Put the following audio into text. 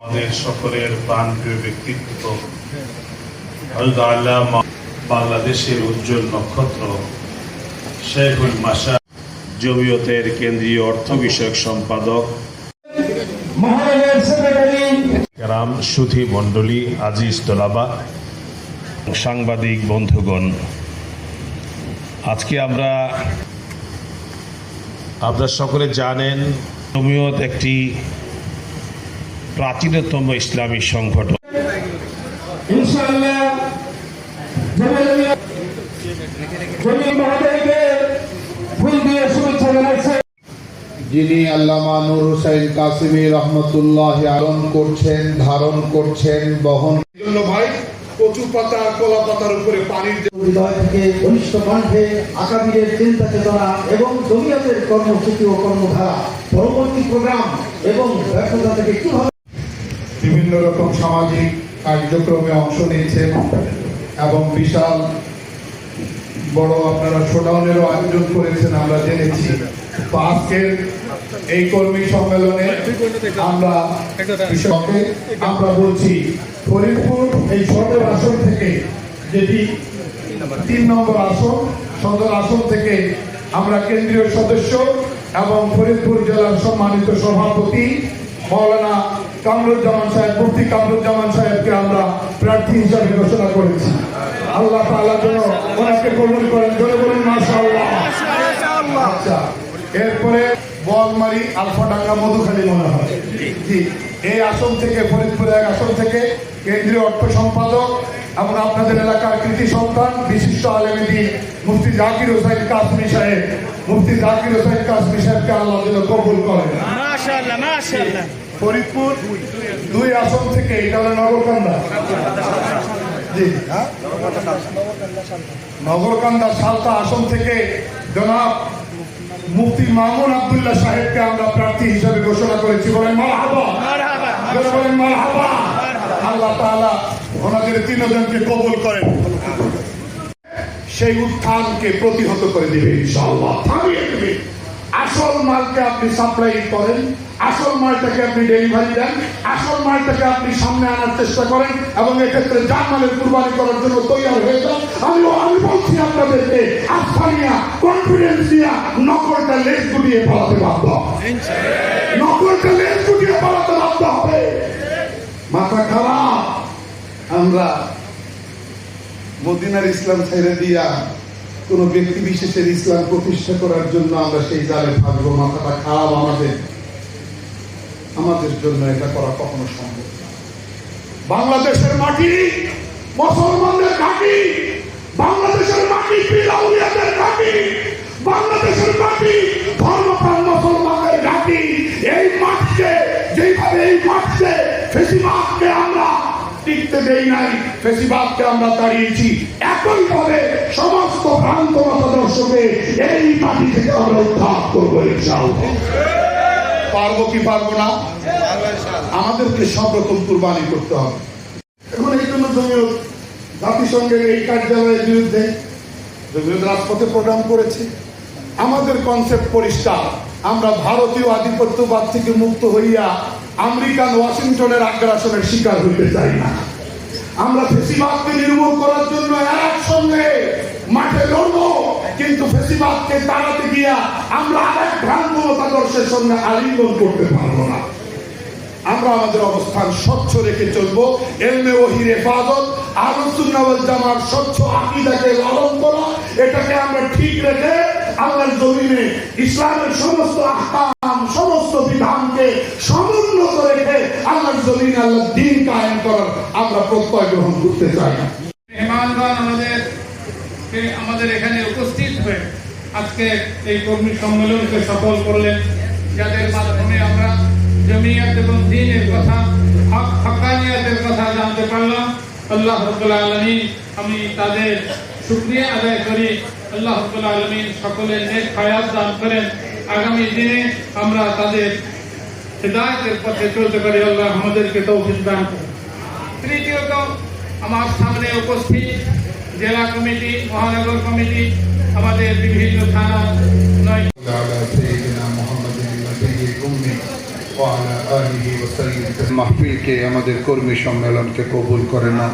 আমাদের সকলের প্রাণপ্রিয় ব্যক্তিত্ব আল্লামা বাংলাদেশের উজ্জ্বল নক্ষত্র, শেখুল মাসা জমিয়তের কেন্দ্রীয় অর্থ বিষয়ক সম্পাদক। রাম সুধী মণ্ডলী আজিজ তোলাবা, সাংবাদিক বন্ধুগণ, আজকে আমরা আপনারা সকলে জানেন, জমিয়ত একটি প্রাচীনতম ইসলামী সংগঠন। যিনি আল্লামা নুর হুসাইন কাসিমি রহমতুল্লাহ আরণ করছেন ধারণ করছেন বহন জন্য ভাই কচু পাতা কলা পাতার উপরে পানির হৃদয় থেকে ঘনিষ্ঠ কণ্ঠে আকাবিরের চিন্তা চেতনা এবং জমিয়তের কর্মসূচি ও কর্মধারা পরবর্তী প্রোগ্রাম এবং ব্যর্থতা থেকে কীভাবে বিভিন্ন রকম সামাজিক কার্যক্রমে অংশ নিয়েছেন এবং বিশাল বড় আপনারা শোডাউনেরও আয়োজন করেছেন, আমরা জেনেছি। আজকের এই কর্মী সম্মেলনে আমরা বিষয়কে আমরা বলছি, ফরিদপুর এই সদর আসন থেকে যেটি তিন নম্বর আসন, সদর আসন থেকে আমরা কেন্দ্রীয় সদস্য এবং ফরিদপুর জেলার সম্মানিত সভাপতি মৌলানা কামরুজ্জামান সাহেব মুফতি কামরুজ্জামান সাহেবকে আমরা প্রার্থী হিসাবে ঘোষণা করেছি। আল্লাহ তাআলা যেন ওনাকে কবুল করেন। জোরে বলুন মাশাআল্লাহ। আচ্ছা এরপরে বলমারি আলফাডাঙ্গা মধুখালী মনে হয়। জি এই আসন থেকে ফরিদপুর এক আসন থেকে কেন্দ্রীয় অর্থ সম্পাদক এবং আপনাদের এলাকার কৃতি সন্তান বিশিষ্ট আলেমেদি মুফতি জাকির হোসেন কাসমি সাহেব। মুফতি জাকির হোসেন কাসমি সাহেবকে আল্লাহ যেন কবুল করেন। ফরিদপুর দুই আসন থেকে এটা হলো নগরকান্দা। জি হ্যাঁ? নগরকান্দা সালতা আসন থেকে জনাব মুফতি মামুন আব্দুল্লাহ সাহেবকে আমরা প্রার্থী হিসাবে ঘোষণা করেছি। বলেন মারহাবা। বলেন মারহাবা। আল্লাহ তাআলা ওনাদের তিনজনকে কবুল করেন। সেই উত্থানকে প্রতিহত করে দিবে ইনশাআল্লাহ। থামিয়ে দেবে। আসল মালকে আপনি সাপ্লাই করেন, আসল মালটাকে আপনি ডেলিভারি দেন, আসল মালটাকে আপনি সামনে আনার চেষ্টা করেন এবং এক্ষেত্রে জানমালের কুরবানি করার জন্য তৈরি হয়ে যান। আমি আমি বলছি আপনাদেরকে আস্থানিয়া কনফিডেন্স দিয়া নকলটা লেজ গুটিয়ে পালাতে বাধ্য নকলটা লেজ গুটিয়ে পালাতে বাধ্য হবে। মাথা খারাপ। আমরা মদিনার ইসলাম ছেড়ে দিয়া কোন ব্যক্তি বিশেষের ইসলাম প্রতিষ্ঠা করার জন্য আমরা সেই জালে থাকব মাথাটা খারাপ আমাদের আমাদের জন্য এটা করা কখনো সম্ভব। বাংলাদেশের মাটি, মুসলমানদের ঘাঁটি বাংলাদেশের মাটি পিলাউলিয়াদের ঘাঁটি বাংলাদেশের মাটি, ধর্মপ্রাণ মুসলমানদের ঘাঁটি এই মাটিকে যেভাবে এই মাটিতে ফেসিবাদকে আমরা আমাদেরকে সব রকম কুরবানি করতে হবে। এখন এই জন্য জমিয়ত জাতিসংঘের এই কার্যালয়ের বিরুদ্ধে জমিয়ত রাজপথে প্রোগ্রাম করেছে। আমাদের কনসেপ্ট পরিষ্কার। আমরা ভারতীয় আধিপত্যবাদ থেকে মুক্ত হইয়া আমেরিকান ওয়াশিংটনের আগ্রাসনের শিকার হইতে চাই না। আমরা ফেসিবাদকে নির্মূল করার জন্য একসঙ্গে মাঠে লড়বো, কিন্তু ফেসিবাদকে তাড়াতে গিয়া আমরা আরেক ভ্রান্ত মতাদর্শের সঙ্গে আলিঙ্গন করতে পারব না। আমরা আমাদের অবস্থান স্বচ্ছ রেখে চলবো, এলমে ওহির হেফাজত আলোচনাওয়াল জামার স্বচ্ছ আকিদাকে লালন করা, এটাকে আমরা ঠিক রেখে আল্লাহর জমিনে ইসলামের সমস্ত আহকাম সমস্ত বিধানকে সমুন্নত রেখে আল্লাহর জমিনে আল্লাহ দিন কায়েম করার আমরা প্রত্যয় গ্রহণ করতে চাই। মেহমানগণ, আমাদের আমাদের এখানে উপস্থিত হয়ে আজকে এই কর্মী সম্মেলনকে সফল করলেন। যাদের মাধ্যমে আমরা জমিয়াত এবং দিনের কথা, হক, হকানিয়াতের কথা জানতে পারলাম। আল্লাহ রব্বুল আলমিন, আমি তাদের শুক্রিয়া আদায় করি। আল্লাহ রব্বুল আলমিন সকলের নেক হায়াত দান করেন। আগামী দিনে আমরা তাদের হৃদায়তের পথে চলতে পারি। আল্লাহ আমাদেরকে তৌফিক দান করে তৃতীয়ত, আমার সামনে উপস্থিত জেলা কমিটি, মহানগর কমিটি, আমাদের বিভিন্ন থানা নয় মাহফিলকে আমাদের কর্মী সম্মেলনকে কবুল করে না